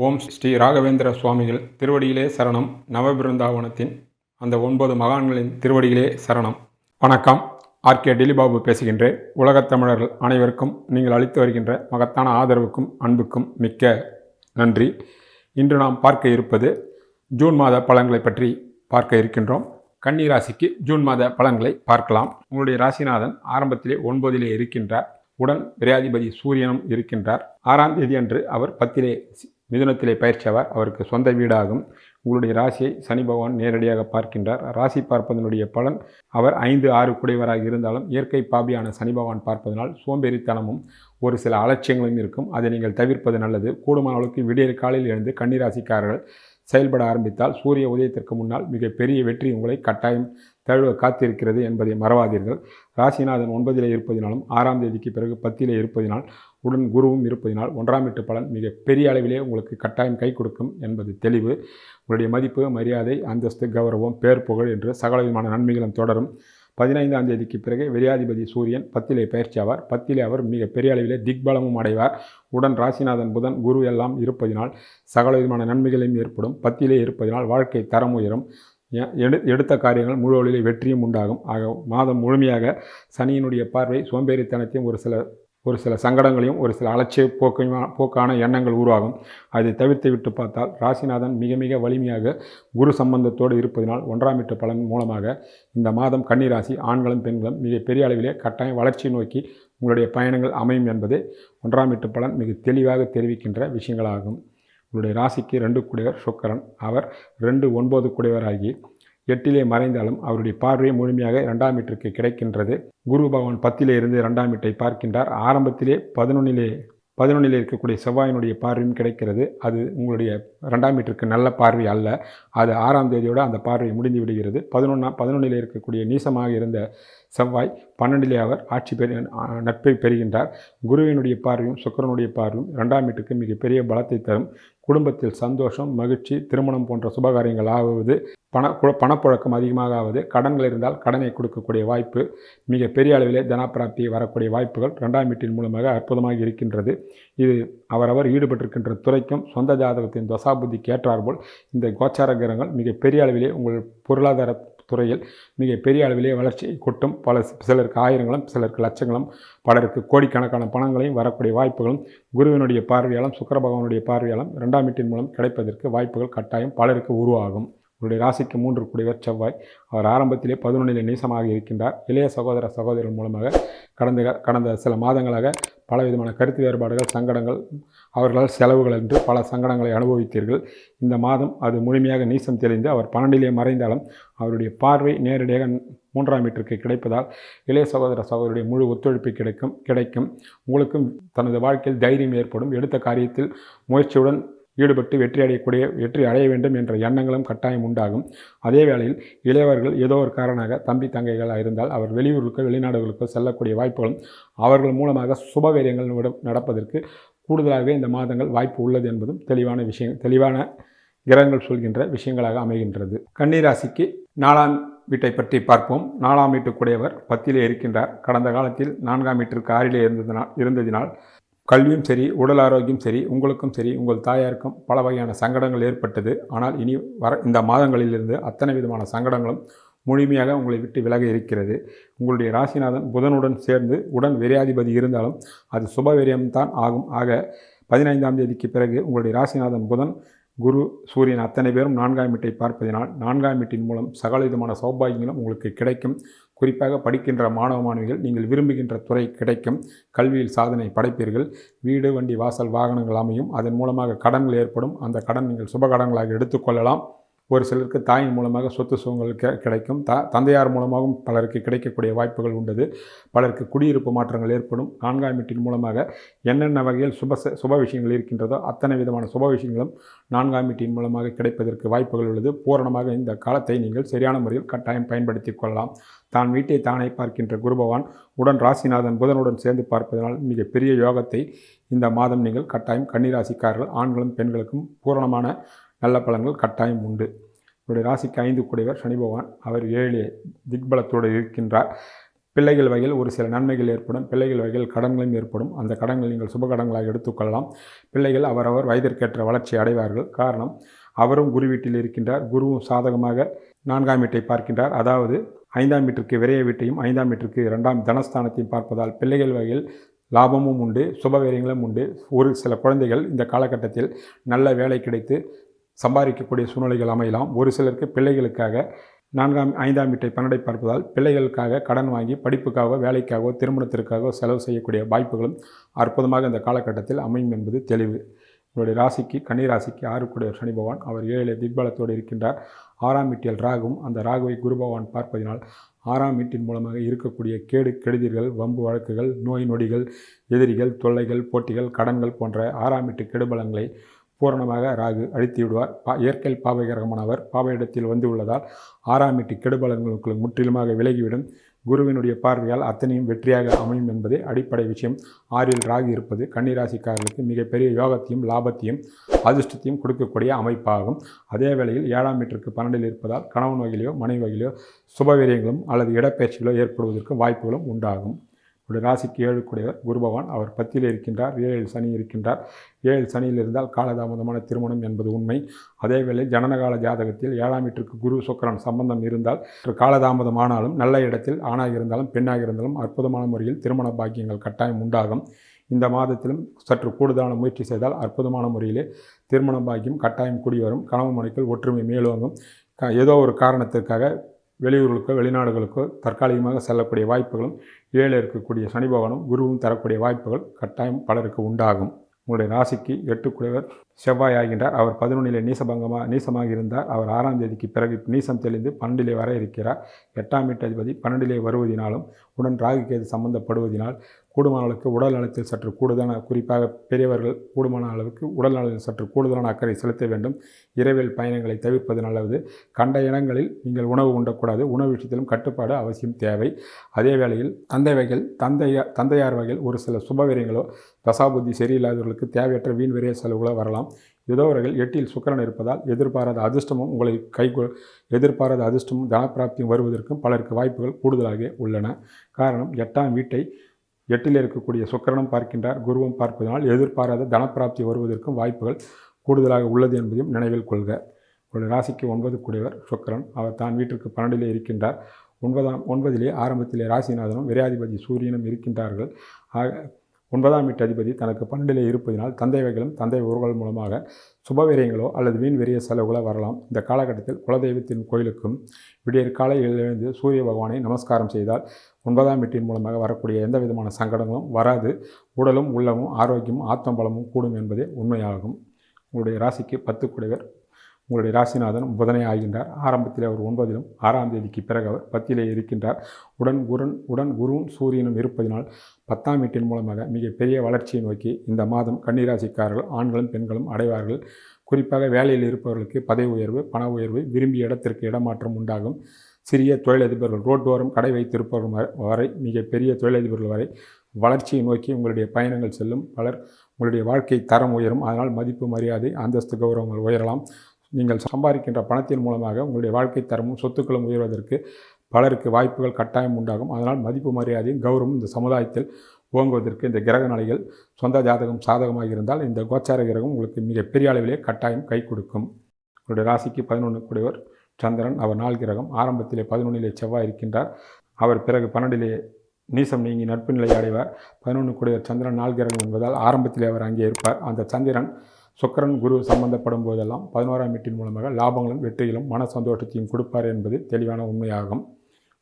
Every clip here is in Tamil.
ஓம் ஸ்ரீ ராகவேந்திர சுவாமிகள் திருவடியிலே சரணம். நவபிருந்தாவனத்தின் அந்த ஒன்பது மகான்களின் திருவடியிலே சரணம். வணக்கம். ஆர்கே டிலிபாபு பேசுகின்றேன். உலகத் தமிழர்கள் அனைவருக்கும் நீங்கள் அளித்து வருகின்ற மகத்தான ஆதரவுக்கும் அன்புக்கும் மிக்க நன்றி. இன்று நாம் பார்க்க இருப்பது ஜூன் மாத பலன்களை பற்றி பார்க்க இருக்கின்றோம். கன்னி ராசிக்கு ஜூன் மாத பலன்களை பார்க்கலாம். உங்களுடைய ராசிநாதன் ஆரம்பத்திலே ஒன்பதிலே இருக்கின்றார். உடன் விரையாதிபதி சூரியனும் இருக்கின்றார். ஆறாம் தேதி அன்று அவர் பத்திலே சி- மிதுனத்திலே பயிற்சியாவார் அவருக்கு சொந்த வீடாகும். உங்களுடைய ராசியை சனி பகவான் நேரடியாக பார்க்கின்றார். ராசி பார்ப்பதனுடைய பலன் அவர் ஐந்து ஆறு குடைவராக இருந்தாலும் இயற்கை பாபியான சனி பகவான் பார்ப்பதனால் சோம்பேறித்தனமும் ஒரு சில அலட்சியங்களும் இருக்கும். அதை நீங்கள் தவிர்ப்பது நல்லது. கூடுமான அளவுக்கு விடியற் காலையில் எழுந்து கன்னிராசிக்காரர்கள் செயல்பட ஆரம்பித்தால் சூரிய உதயத்திற்கு முன்னால் மிகப்பெரிய வெற்றி உங்களை கட்டாயம் தழுவ காத்திருக்கிறது என்பதை மறவாதீர்கள். ராசிநாதன் ஒன்பதிலே இருப்பதினாலும் ஆறாம் தேதிக்கு பிறகு பத்திலே இருப்பதினால் உடன் குருவும் இருப்பதினால் ஒன்றாம் வீட்டு பலன் மிக பெரிய அளவிலே உங்களுக்கு கட்டாயம் கை கொடுக்கும் என்பது தெளிவு. உங்களுடைய மதிப்பு மரியாதை அந்தஸ்து கௌரவம் பேர் புகழ் என்று சகலவிதமான நன்மைகளும் தொடரும். பதினைந்தாம் தேதிக்கு பிறகு விரியாதிபதி சூரியன் பத்திலே பயிற்சி ஆவார் பத்திலே அவர் மிக பெரிய அளவிலே திக்பலமும் அடைவார். உடன் ராசிநாதன் புதன் குரு எல்லாம் இருப்பதினால் சகலவிதமான நன்மைகளையும் ஏற்படும். பத்திலே இருப்பதினால் வாழ்க்கை தரம் உயரும். எடு எடுத்த காரியங்கள் முழு வழியில் வெற்றியும் உண்டாகும். ஆக மாதம் முழுமையாக சனியினுடைய பார்வை சோம்பேறித்தனத்தையும் ஒரு சில ஒரு சில சங்கடங்களையும் ஒரு சில அலட்சிய போக்கையும் போக்கான எண்ணங்கள் உருவாகும். அதை தவிர்த்து விட்டு பார்த்தால் ராசிநாதன் மிக மிக வலிமையாக குரு சம்பந்தத்தோடு இருப்பதினால் ஒன்றாம் வீட்டு பலன் மூலமாக இந்த மாதம் கன்னிராசி ஆண்களும் பெண்களும் மிக பெரிய அளவிலே கட்டாயம் வளர்ச்சி நோக்கி உங்களுடைய பயணங்கள் அமையும் என்பது ஒன்றாம் வீட்டு பலன் மிக தெளிவாக தெரிவிக்கின்ற விஷயங்களாகும். உங்களுடைய ராசிக்கு ரெண்டு குடையவர் சுக்கரன். அவர் ரெண்டு ஒன்பது குடையவராகி எட்டிலே மறைந்தாலும் அவருடைய பார்வை முழுமையாக இரண்டாம் வீட்டிற்கு கிடைக்கின்றது. குரு பகவான் பத்திலே இருந்து இரண்டாம் வீட்டை பார்க்கின்றார். ஆரம்பத்திலே பதினொன்னிலே பதினொன்னிலே இருக்கக்கூடிய செவ்வாயினுடைய பார்வையும் கிடைக்கிறது. அது உங்களுடைய ரெண்டாம் வீட்டிற்கு நல்ல பார்வை அல்ல. அது ஆறாம் தேதியோடு அந்த பார்வை முடிந்து விடுகிறது. பதினொன்றாம் பதினொன்னிலே இருக்கக்கூடிய நீசமாக இருந்த செவ்வாய் பன்னெண்டிலே அவர் ஆட்சி பெறு நட்பை பெறுகின்றார். குருவினுடைய பார்வையும் சுக்கரனுடைய பார்வையும் இரண்டாம் வீட்டுக்கு மிகப்பெரிய பலத்தை தரும். குடும்பத்தில் சந்தோஷம் மகிழ்ச்சி திருமணம் போன்ற சுபகாரியங்கள் ஆகுவது பண பணப்புழக்கம் அதிகமாக ஆவது கடன்கள் இருந்தால் கடனை கொடுக்கக்கூடிய வாய்ப்பு மிக பெரிய அளவிலே தனப்பிராப்தி வரக்கூடிய வாய்ப்புகள் ரெண்டாம் வீட்டின் மூலமாக அற்புதமாக இருக்கின்றது. இது அவரவர் ஈடுபட்டிருக்கின்ற துறைக்கும் சொந்த ஜாதகத்தின் தசாபுத்திக்கு ஏற்றாற்போல் இந்த கோச்சார கிரகங்கள் மிக பெரிய அளவிலே உங்கள் பொருளாதார துறையில் மிக பெரிய அளவிலே வளர்ச்சியை கொட்டும். பல சிலருக்கு ஆயிரங்களும் சிலருக்கு லட்சங்களும் பலருக்கு கோடிக்கணக்கான பணங்களையும் வரக்கூடிய வாய்ப்புகளும் குருவினுடைய பார்வையாலும் சுக்கர பகவானுடைய பார்வையாலும் இரண்டாம் வீட்டின் மூலம் கிடைப்பதற்கு வாய்ப்புகள் கட்டாயம் பலருக்கு உருவாகும். உங்களுடைய ராசிக்கு மூன்று குடிவர் செவ்வாய். அவர் ஆரம்பத்திலே பதினொன்றிலே நீசமாக இருக்கின்றார். இளைய சகோதர சகோதரர் மூலமாக கடந்த கடந்த சில மாதங்களாக பலவிதமான கருத்து வேறுபாடுகள் சங்கடங்கள் அவர்களால் செலவுகள் என்று பல சங்கடங்களை அனுபவித்தீர்கள். இந்த மாதம் அது முழுமையாக நீசம் தெளிந்து அவர் பன்னெண்டிலே மறைந்தாலும் அவருடைய பார்வை நேரடியாக மூன்றாம் வீட்டிற்கு கிடைப்பதால் இளைய சகோதர சகோதரருடைய முழு ஒத்துழைப்பு கிடைக்கும் கிடைக்கும். உங்களுக்கும் தனது வாழ்க்கையில் தைரியம் ஏற்படும். எடுத்த காரியத்தில் முயற்சியுடன் ஈடுபட்டு வெற்றி அடையக்கூடிய வெற்றி அடைய வேண்டும் என்ற எண்ணங்களும் கட்டாயம் உண்டாகும். அதே வேளையில் இளையவர்கள் ஏதோ ஒரு காரணமாக தம்பி தங்கைகளாக இருந்தால் அவர் வெளியூருக்கோ வெளிநாடுகளுக்கோ செல்லக்கூடிய வாய்ப்புகளும் அவர்கள் மூலமாக சுபவீரியங்கள் நடப்பதற்கு கூடுதலாகவே இந்த மாதங்கள் வாய்ப்பு உள்ளது என்பதும் தெளிவான விஷயம் தெளிவான கிரகங்கள் சொல்கின்ற விஷயங்களாக அமைகின்றது. கன்னிராசிக்கு நாலாம் வீட்டை பற்றி பார்ப்போம். நாலாம் வீட்டுக்குடையவர் பத்திலே இருக்கின்றார். கடந்த காலத்தில் நான்காம் வீட்டிற்கு ஆறிலே இருந்ததினால் இருந்ததினால் கல்வியும் சரி உடல் ஆரோக்கியம் சரி உங்களுக்கும் சரி உங்கள் தாயாருக்கும் பல வகையான சங்கடங்கள் ஏற்பட்டது. ஆனால் இனி வர இந்த மாதங்களிலிருந்து அத்தனை விதமான சங்கடங்களும் முழுமையாக உங்களை விட்டு விலக இருக்கிறது. உங்களுடைய ராசிநாதன் புதனுடன் சேர்ந்து உடன் விரையாதிபதி இருந்தாலும் அது சுபவீரியம்தான் ஆகும். ஆக பதினைந்தாம் தேதிக்கு பிறகு உங்களுடைய ராசிநாதன் புதன் குரு சூரியன் அத்தனை பேரும் நான்காம் வீட்டை பார்ப்பதினால் நான்காம் வீட்டின் மூலம் சகல விதமான சௌபாகியங்களும் உங்களுக்கு கிடைக்கும். குறிப்பாக படிக்கின்ற மாணவ மாணவிகள் நீங்கள் விரும்புகின்ற துறை கிடைக்கும். கல்வியில் சாதனை படைப்பீர்கள். வீடு வண்டி வாசல் வாகனங்கள் அமையும். அதன் மூலமாக கடன்கள் ஏற்படும். அந்த கடன் நீங்கள் சுப கடன்களாக எடுத்துக்கொள்ளலாம் ஒரு சிலருக்கு தாயின் மூலமாக சொத்து சுகங்கள் கிடைக்கும். த தந்தையார் மூலமாகவும் பலருக்கு கிடைக்கக்கூடிய வாய்ப்புகள் உண்டது. பலருக்கு குடியிருப்பு மாற்றங்கள் ஏற்படும். நான்காம் வீட்டின் மூலமாக என்னென்ன வகையில் சுப ச- சுப விஷயங்கள் இருக்கின்றதோ அத்தனை விதமான சுப விஷயங்களும் நான்காம் வீட்டின் மூலமாக கிடைப்பதற்கு வாய்ப்புகள் உள்ளது. பூரணமாக இந்த காலத்தை நீங்கள் சரியான முறையில் கட்டாயம் பயன்படுத்திக் கொள்ளலாம். தான் வீட்டை தானே பார்க்கின்ற குருபவான் உடன் ராசிநாதன் புதனுடன் சேர்ந்து பார்ப்பதனால் மிக பெரிய யோகத்தை இந்த மாதம் நீங்கள் கட்டாயம் கன்னிராசிக்காரர்கள் ஆண்களும் பெண்களுக்கும் பூரணமான நல்ல பலன்கள் கட்டாயம் உண்டு. உங்களுடைய ராசிக்கு ஐந்து கூடியவர் சனி பகவான். அவர் ஏழு திக்பலத்தோடு இருக்கின்றார். பிள்ளைகள் வகையில் ஒரு சில நன்மைகள் ஏற்படும். பிள்ளைகள் வகையில் கடன்களும் ஏற்படும். அந்த கடன்கள் நீங்கள் சுப கடன்களாக எடுத்துக்கொள்ளலாம். பிள்ளைகள் அவரவர் வயதிற்கேற்ற வளர்ச்சி அடைவார்கள். காரணம் அவரும் குரு வீட்டில் இருக்கின்றார். குருவும் சாதகமாக நான்காம் வீட்டை பார்க்கின்றார். அதாவது ஐந்தாம் வீட்டிற்கு விரைய வீட்டையும் ஐந்தாம் வீட்டிற்கு இரண்டாம் தனஸ்தானத்தையும் பார்ப்பதால் பிள்ளைகள் வகையில் லாபமும் உண்டு சுபவீரியங்களும் உண்டு. ஒரு சில குழந்தைகள் இந்த காலகட்டத்தில் நல்ல வேலை கிடைத்து சம்பாதிக்கக்கூடிய சூழ்நிலைகள் அமையலாம். ஒரு சிலருக்கு பிள்ளைகளுக்காக நான்காம் ஐந்தாம் வீட்டை பன்னடை பார்ப்பதால் பிள்ளைகளுக்காக கடன் வாங்கி படிப்புக்காகவோ வேலைக்காகவோ திருமணத்திற்காகவோ செலவு செய்யக்கூடிய வாய்ப்புகளும் அற்புதமாக இந்த காலகட்டத்தில் அமையும் என்பது தெளிவு. உங்களுடைய ராசிக்கு கன்னிராசிக்கு ஆறுக்குடைய சனி பகவான் அவர் ஏழு திக்பலத்தோடு இருக்கின்றார். ஆறாம் வீட்டில் ராகும் அந்த ராகுவை குரு பகவான் பார்ப்பதினால் ஆறாம் வீட்டின் மூலமாக இருக்கக்கூடிய கேடு கெடுதிர்கள் வம்பு வழக்குகள் நோய் நொடிகள் எதிரிகள் தொல்லைகள் போட்டிகள் கடன்கள் போன்ற ஆறாம் வீட்டு கெடுபலங்களை பூரணமாக ராகு அழித்து விடுவார். பா இயற்கையில் பாவகிரகமானவர் பாவை இடத்தில் வந்து உள்ளதால் ஆறாம் வீட்டு கெடுபலங்களுக்கு முற்றிலுமாக விலகிவிடும். குருவினுடைய பார்வையால் அத்தனையும் வெற்றியாக அமையும் என்பதே அடிப்படை விஷயம். ஆறில் ராகு இருப்பது கன்னிராசிக்காரர்களுக்கு மிகப்பெரிய யோகத்தையும் லாபத்தையும் அதிர்ஷ்டத்தையும் கொடுக்கக்கூடிய அமைப்பாகும். அதே வேளையில் ஏழாம் மீட்டருக்கு பன்னெண்டில் இருப்பதால் கணவன் வகையிலோ மனைவி வகையிலோ சுபவீரியங்களும் அல்லது இடப்பெயர்ச்சிகளோ ஏற்படுவதற்கு வாய்ப்புகளும் உண்டாகும். உடைய ராசிக்கு ஏழு குருபவான் குரு பகவான் அவர் பத்தியில் இருக்கின்றார். ஏழில் சனி இருக்கின்றார். ஏழில் சனியில் இருந்தால் காலதாமதமான திருமணம் என்பது உண்மை. அதேவேளை ஜனனகால ஜாதகத்தில் ஏழாம் வீட்டிற்கு குரு சுக்கரன் சம்பந்தம் இருந்தால் காலதாமதமானாலும் நல்ல இடத்தில் ஆணாக இருந்தாலும் பெண்ணாக இருந்தாலும் அற்புதமான முறையில் திருமண பாக்கியங்கள் கட்டாயம் உண்டாகும். இந்த மாதத்திலும் சற்று கூடுதலான முயற்சி செய்தால் அற்புதமான முறையிலே திருமண பாக்கியம் கட்டாயம் கூடி வரும் கணவன் மனைக்குள் ஒற்றுமை மேலோங்கும். க- ஏதோ ஒரு காரணத்திற்காக வெளியூர்களுக்கோ வெளிநாடுகளுக்கோ தற்காலிகமாக செல்லக்கூடிய வாய்ப்புகளும் ஏழு இருக்கக்கூடிய சனி பகவானும் குருவும் தரக்கூடிய வாய்ப்புகள் கட்டாயம் பலருக்கு உண்டாகும். உங்களுடைய ராசிக்கு எட்டுக்குடையவர் செவ்வாய் ஆகின்றார் அவர் பதினொன்றிலே நீசபங்கமாக நீசமாக இருந்தார் அவர் ஆறாம் தேதிக்கு பிறகு நீசம் தெளிந்து பன்னெண்டிலே வர இருக்கிறார். எட்டாம் வீட்டு அதிபதி பன்னெண்டிலே வருவதினாலும் உடன் ராகு கேது சம்பந்தப்படுவதினால் கூடுமான அளவுக்கு உடல் நலத்தில் சற்று கூடுதலான குறிப்பாக பெரியவர்கள் கூடுமான அளவுக்கு உடல் நலத்தில் சற்று கூடுதலான அக்கறை செலுத்த வேண்டும். இரவில் பயணங்களை தவிர்ப்பது நல்லது. கண்ட இடங்களில் நீங்கள் உணவு உண்டக்கூடாது. உணவு விஷயத்திலும் கட்டுப்பாடு அவசியம் தேவை. அதே வேளையில் தந்தை வகையில் தந்தையா தந்தையார் வகையில் ஒரு சில சுபவீரியங்களோ தசாபுத்தி சரியில்லாதவர்களுக்கு தேவையற்ற வீண் விரைய செலவுகளோ வரலாம். ஏதோ வகையில் எட்டில் சுக்கரன் இருப்பதால் எதிர்பாராத அதிர்ஷ்டமும் உங்களை கை எதிர்பாராத அதிர்ஷ்டமும் தனப்பிராப்தியும் வருவதற்கும் பலருக்கு வாய்ப்புகள் கூடுதலாக உள்ளன. காரணம் எட்டாம் வீட்டை எட்டில் இருக்கக்கூடிய சுக்கரனும் பார்க்கின்றார். குருவும் பார்ப்பதனால் எதிர்பாராத தனப்பிராப்தி வருவதற்கும் வாய்ப்புகள் கூடுதலாக உள்ளது என்பதையும் நினைவில் கொள்க. உங்களுடைய ராசிக்கு ஒன்பது கூடியவர் சுக்கரன். அவர் தான் வீட்டிற்கு பன்னெண்டிலே இருக்கின்றார். ஒன்பதாம் ஒன்பதிலே ஆரம்பத்திலே ராசிநாதனும் விரையாதிபதி சூரியனும் இருக்கின்றார்கள். ஆக ஒன்பதாம் வீட்டு அதிபதி தனக்கு பன்னெண்டிலே இருப்பதினால் தந்தை வகைகளும் தந்தை உறவுகள் மூலமாக சுபவீரியங்களோ அல்லது வீண் வெறிய செலவுகளோ வரலாம். இந்த காலகட்டத்தில் குலதெய்வத்தின் கோயிலுக்கும் விடியற் காலையில் எழுந்து சூரிய பகவானை நமஸ்காரம் செய்தால் ஒன்பதாம் வீட்டின் மூலமாக வரக்கூடிய எந்த விதமான சங்கடங்களும் வராது. உடலும் உள்ளமும் ஆரோக்கியமும் ஆத்தம்பலமும் கூடும் என்பதே உண்மையாகும். உங்களுடைய ராசிக்கு பத்து குடைவர் உங்களுடைய ராசிநாதன் புதனை ஆகின்றார். ஆரம்பத்தில் அவர் ஒன்பதிலும் ஆறாம் தேதிக்கு பிறகு அவர் பத்திலே இருக்கின்றார். உடன் குரன் உடன் குருவும் சூரியனும் இருப்பதினால் பத்தாம் வீட்டின் மூலமாக மிகப்பெரிய வளர்ச்சியை நோக்கி இந்த மாதம் கன்னிராசிக்காரர்கள் ஆண்களும் பெண்களும் அடைவார்கள். குறிப்பாக வேலையில் இருப்பவர்களுக்கு பதவி உயர்வு பண உயர்வு விரும்பிய இடத்திற்கு இடமாற்றம் உண்டாகும். சிறிய தொழிலதிபர்கள் ரோட்டோரம் கடை வைத்திருப்பவர்கள் வரை- வரை மிகப்பெரிய தொழிலதிபர்கள் வரை வளர்ச்சியை நோக்கி உங்களுடைய பயணங்கள் செல்லும். பலர் உங்களுடைய வாழ்க்கை தரம் உயரும். அதனால் மதிப்பு மரியாதை அந்தஸ்து கௌரவங்கள் உயரலாம். நீங்கள் சம்பாதிக்கின்ற பணத்தின் மூலமாக உங்களுடைய வாழ்க்கை தரமும் சொத்துக்களும் உயர்வதற்கு பலருக்கு வாய்ப்புகள் கட்டாயம் உண்டாகும். அதனால் மதிப்பு மரியாதையும் கௌரவம் இந்த சமுதாயத்தில் ஓங்குவதற்கு இந்த கிரக நிலைகள் சொந்த ஜாதகம் சாதகமாக இருந்தால் இந்த கோச்சார கிரகம் உங்களுக்கு மிகப்பெரிய அளவிலே கட்டாயம் கை கொடுக்கும். உங்களுடைய ராசிக்கு பதினொன்று கூடியவர் சந்திரன் அவர் நாள் கிரகம். ஆரம்பத்திலே பதினொன்றிலே செவ்வாய் இருக்கின்றார். அவர் பிறகு பன்னெண்டிலே நீசம் நீங்கி நட்பு நிலை அடைவார். பதினொன்று கூடியவர் சந்திரன் நாள் கிரகம் என்பதால் ஆரம்பத்திலே அவர் அங்கே இருப்பார். அந்த சந்திரன் சுக்கரன் குரு சம்பந்தப்படும் போதெல்லாம் பதினோராம் வீட்டின் மூலமாக லாபங்களும் வெற்றிகளும் மன சந்தோஷத்தையும் கொடுப்பார் என்பது தெளிவான உண்மையாகும்.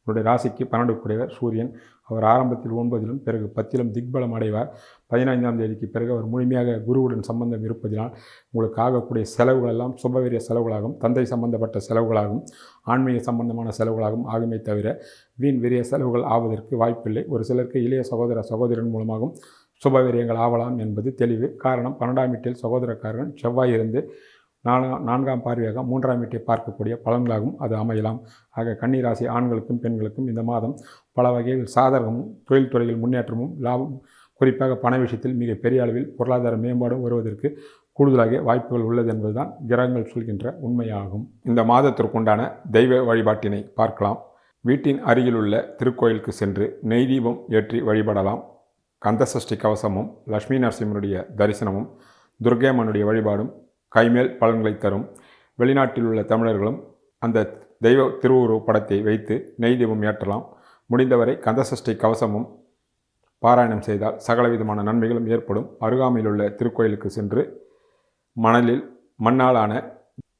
உங்களுடைய ராசிக்கு பன்னெண்டு கூடியவர் சூரியன். அவர் ஆரம்பத்தில் ஒன்பதிலும் பிறகு பத்திலும் திக்பலம் அடைவார். பதினைந்தாம் தேதிக்கு பிறகு அவர் முழுமையாக குருவுடன் சம்பந்தம் இருப்பதினால் உங்களுக்கு ஆகக்கூடிய செலவுகள் எல்லாம் சுபவீரிய செலவுகளாகும் தந்தை சம்பந்தப்பட்ட செலவுகளாகும் ஆன்மீக சம்பந்தமான செலவுகளாகும் ஆகுமே தவிர வீண் விரிய செலவுகள் ஆவதற்கு வாய்ப்பில்லை. ஒரு சிலருக்கு இளைய சகோதர சகோதரன் மூலமாகவும் சுபவீரியங்கள் ஆவலாம் என்பது தெளிவு. காரணம் பன்னெண்டாம் வீட்டில் சகோதரக்காரன் செவ்வாய் இருந்து நான்காம் நான்காம் பார்வையாக மூன்றாம் வீட்டை பார்க்கக்கூடிய பலன்களாகவும் அது அமையலாம். ஆக கன்னிராசி ஆண்களுக்கும் பெண்களுக்கும் இந்த மாதம் பல வகையில் சாதகமும் தொழில்துறையில் முன்னேற்றமும் லாபம் குறிப்பாக பண விஷயத்தில் மிக பெரிய அளவில் பொருளாதார மேம்பாடும் வருவதற்கு கூடுதலாக வாய்ப்புகள் உள்ளது என்பதுதான் கிரகங்கள் சொல்கின்ற உண்மையாகும். இந்த மாதத்திற்குண்டான தெய்வ வழிபாட்டினை பார்க்கலாம். வீட்டின் அருகிலுள்ள திருக்கோயிலுக்கு சென்று நெய் தீபம் ஏற்றி வழிபடலாம். கந்தசஷ்டி கவசமும் லக்ஷ்மி நரசிம்மனுடைய தரிசனமும் துர்கேமனுடைய வழிபாடும் கைமேல் பலன்களை தரும். வெளிநாட்டில் உள்ள தமிழர்களும் அந்த தெய்வ திருவுருவ படத்தை வைத்து நெய் தீபம் ஏற்றலாம். முடிந்தவரை கந்தசஷ்டி கவசமும் பாராயணம் செய்தால் சகலவிதமான நன்மைகளும் ஏற்படும். அருகாமையில் உள்ள திருக்கோயிலுக்கு சென்று மணலில் மண்ணாலான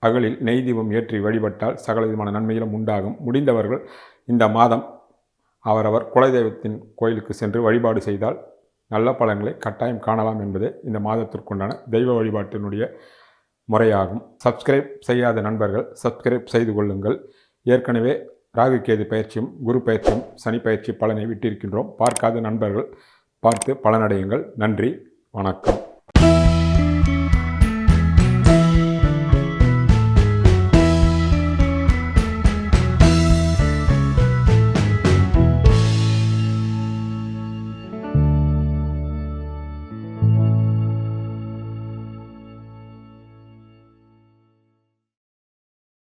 அகலில் நெய் தீபம் ஏற்றி வழிபட்டால் சகலவிதமான நன்மைகளும் உண்டாகும். முடிந்தவர்கள் இந்த மாதம் அவரவர் குலதெய்வத்தின் கோயிலுக்கு சென்று வழிபாடு செய்தால் நல்ல பலன்களை கட்டாயம் காணலாம் என்பதே இந்த மாதத்திற்குண்டான தெய்வ வழிபாட்டினுடைய முறையாகும். சப்ஸ்கிரைப் செய்யாத நண்பர்கள் சப்ஸ்கிரைப் செய்து கொள்ளுங்கள். ஏற்கனவே ராகு கேது பயிற்சியும் குரு பயிற்சியும் சனி பயிற்சி பலனை விட்டிருக்கின்றோம். பார்க்காத நண்பர்கள் பார்த்து பலனடையுங்கள். நன்றி வணக்கம்.